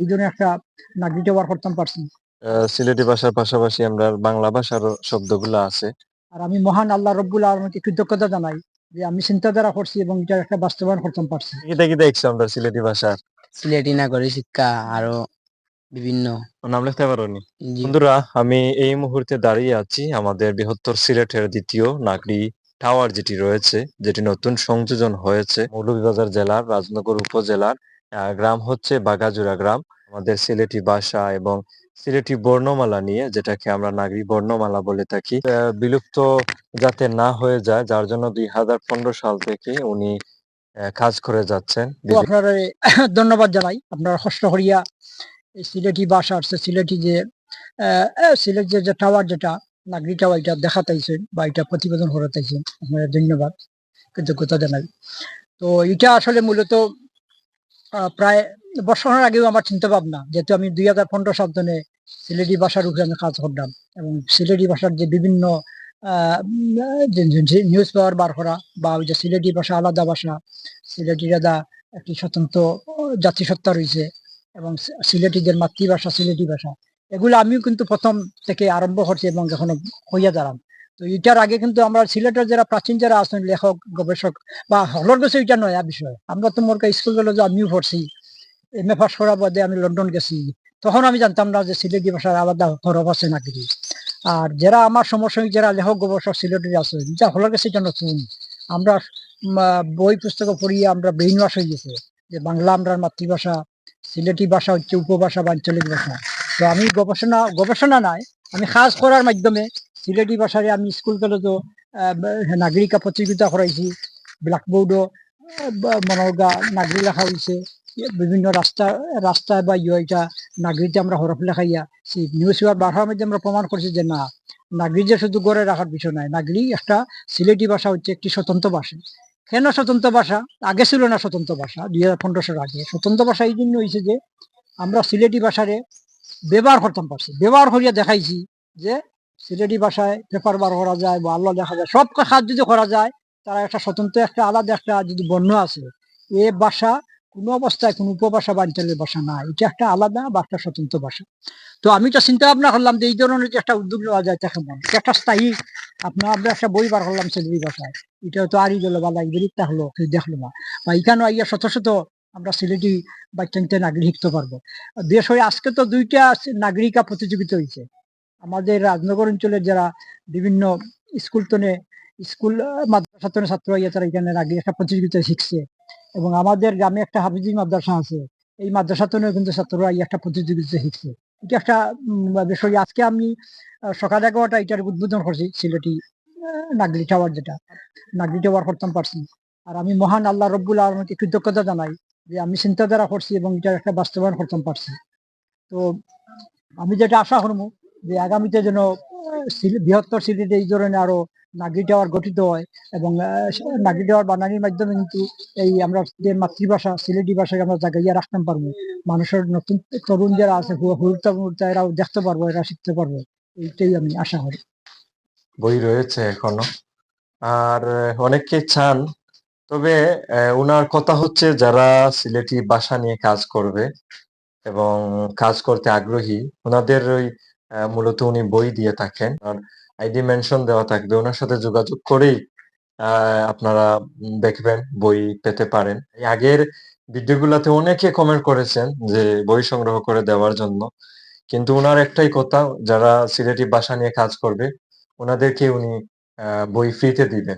এই জন্য একটা নাগরিক ব্যবহার করতাম পারছি সিলেটি ভাষার পাশাপাশি আমরা বাংলা ভাষারও শব্দগুলো আছে। আর আমি মহান আল্লাহ রব্বুল আলমকে কৃতজ্ঞতা জানাই যে আমি চিন্তাধারা করছি এবং এটা একটা বাস্তবায়ন করতাম পারছি। এটা কি দেখি দেখছ আমরা সিলেটি ভাষার। সিলেটি নাগরিক শিক্ষা আরও বিভিন্ন। নাম লিখতে পারোনি বন্ধুরা আমি এই মুহূর্তে দাঁড়িয়ে আছি আমাদের বৃহত্তর সিলেটের দ্বিতীয় নাগরি টাওয়ার যেটি রয়েছে যেটি নতুন সংযোজন হয়েছে। মৌলভীবাজার জেলার রাজনগর উপজেলার গ্রাম হচ্ছে বাগাজুরা গ্রাম। আমাদের সিলেটি ভাষা এবং সিলেটি বর্ণমালা নিয়ে যেটাকে আমরা নাগরি বর্ণমালা বলে থাকি। বিলুপ্ত যাতে না হয়ে যায়, যার জন্য দুই হাজার পনেরো সাল থেকে উনি কাজ করে যাচ্ছেন। আপনার ধন্যবাদ জানাই। আপনার কষ্ট করিয়া সিলেটি ভাষার সে সিলেটি যে সিলেট যে টাওয়ার যেটা, নাগরি টাওয়ার এটা দেখাতাইছেন বা এটা প্রতিবেদন করাতাইছেন আপনারা ধন্যবাদ, কৃতজ্ঞতা জানাই। তো এটা আসলে মূলত প্রায় বছরের আগেও আমার চিন্তা ভাবনা যেহেতু আমি দুই হাজার পনেরো সাল ধরে সিলেটি ভাষার উপরে আমি কাজ করলাম এবং সিলেটি ভাষার যে বিভিন্ন নিউজ পেপার বার করা বা ওই যে সিলেটি ভাষা আলাদা ভাষা, সিলেটি আলাদা একটি স্বতন্ত্র জাতিসত্তা রয়েছে এবং সিলেটিদের মাতৃভাষা সিলেটি ভাষা, এগুলো আমিও কিন্তু প্রথম থেকে আরম্ভ করছি এবং এখনও হইয়া দাঁড়ান তো এটার আগে কিন্তু আমরা সিলেটের যারা প্রাচীন যারা আছেন, লেখক, গবেষক বা হলর গেছে এটা নয়া বিষয়। আমরা তো মোর স্কুল কলেজে আমিও পড়ছি এম এ পাস করার বাদে আমি লন্ডন গেছি। তখন আমি জানতাম না যে সিলেটি ভাষার আলাদা হরফ আছে নাকি। আর যারা আমার সমসাময়িক যারা লেখক, গবেষক সিলেটের আছে যা হলর গেছে এটা নতুন। আমরা বই পুস্তক পড়িয়ে আমরা ব্রেইন ওয়াশ হয়ে গেছে যে বাংলা আমরা মাতৃভাষা, সিলেটি ভাষা হচ্ছে উপভাষা বা আঞ্চলিক ভাষা। তো আমি গবেষণা গবেষণা নাই, আমি কাজ করার মাধ্যমে সিলেটি ভাষারে আমি স্কুল কলেজও নাগরিকা প্রতিযোগিতা করাইছি ব্ল্যাকবোর্ডও মনোগা নাগরি লেখা হয়েছে বিভিন্ন রাস্তা রাস্তা বা ইয়ে এটা নাগরিতে আমরা হরফ লেখাইয়া সেই নিউজ পেপার বাড়ার মধ্যে আমরা প্রমাণ করছি যে না নাগরি যে শুধু গড়ে রাখার বিষয় নয় নাগরি একটা সিলেটি ভাষা হচ্ছে একটি স্বতন্ত্র ভাষা। কেন স্বতন্ত্র ভাষা? আগে ছিল না স্বতন্ত্র ভাষা, দুই হাজার পনেরো সালের আগে। স্বতন্ত্র ভাষা এই জন্য হয়েছে যে, আমরা সিলেটি ভাষারে ব্যবহার করতাম পারছি ব্যবহার করিয়া দেখাইছি যে সিলেটি ভাষায় পেপার বার করা যায় বা আল্লাহ দেখা যায়, সব কাজ যদি করা যায়, তারা একটা স্বতন্ত্র, একটা আলাদা একটা যদি বর্ণ আছে, এ ভাষা কোনো অবস্থায় কোনো উপভাষা বা অঞ্চলের ভাষা না, এটা একটা আলাদা বা একটা স্বতন্ত্র ভাষা। তো আমি তো চিন্তা ভাবনা করলাম যে এই ধরনের যে একটা উদ্যোগ নেওয়া যায় তাকে মন একটা স্থায়ী, আপনার আমরা একটা বই বার করলাম সিলেটি ভাষায়। এটা তো আরই গেল বা লাইব্রেরিতে হলো, কেউ দেখল না। বা এখানে আইয়া শত শত আমরা সিলেটি বাচ্চাতে নাগরিক শিখতে পারব। দেশ হয়ে আজকে তো দুইটা নাগরিকা প্রতিযোগিতা হয়েছে আমাদের রাজনগর অঞ্চলের যারা বিভিন্ন স্কুল তনে, স্কুল মাদ্রাসা ছাত্র হইয়া তারা এখানে নাগরিক একটা প্রতিযোগিতা শিখছে। এবং আমাদের গ্রামে একটা হাফিজি মাদ্রাসা আছে। এই মাদ্রাসা তনেও কিন্তু ছাত্ররা এই একটা প্রতিযোগিতা শিখছে। এটা একটা বিষয়। আজকে আমি সকাল এগারোটা এটার উদ্বোধন করছি, সিলেটি নাগরি টাওয়ার যেটা। নাগরি টাওয়ার করতাম পারছি। আর আমি মহান আল্লাহ রব্বুল আলমকে কৃতজ্ঞতা জানাই যে আমি চিন্তাধারা করছি এবং এটার একটা বাস্তবায়ন করতাম পারছি। তো আমি যেটা আশা করব যে আগামীতে যেন বৃহত্তর সিলেটে এই ধরনের আরও নাগরি টাওয়ার গঠিত হয় এবং নাগরি টাওয়ার বানানির মাধ্যমে কিন্তু এই আমরা যে মাতৃভাষা সিলেটি ভাষাকে আমরা জাগাইয়া রাখতে পারব। মানুষের নতুন তরুণ যারা আছে এরাও দেখতে পারব এরা শিখতে পারব। এইটাই আমি আশা করি। বই রয়েছে এখনও। আর আহ, অনেকে চান তবে ওনার কথা হচ্ছে যারা সিলেটি ভাষা নিয়ে কাজ করবে এবং কাজ করতে আগ্রহী ওনাদের ওই মূলত উনি বই দিয়ে থাকেন। আর আইডি মেনশন দেওয়া থাকবে। ওনার সাথে যোগাযোগ করেই আপনারা দেখবেন, বই পেতে পারেন। আগের ভিডিওগুলোতে অনেকে কমেন্ট করেছেন যে বই সংগ্রহ করে দেওয়ার জন্য। কিন্তু ওনার একটাই কথা, যারা সিলেটি বাসা নিয়ে কাজ করবে, ওনাদেরকে উনি বই ফ্রিতে দিবেন।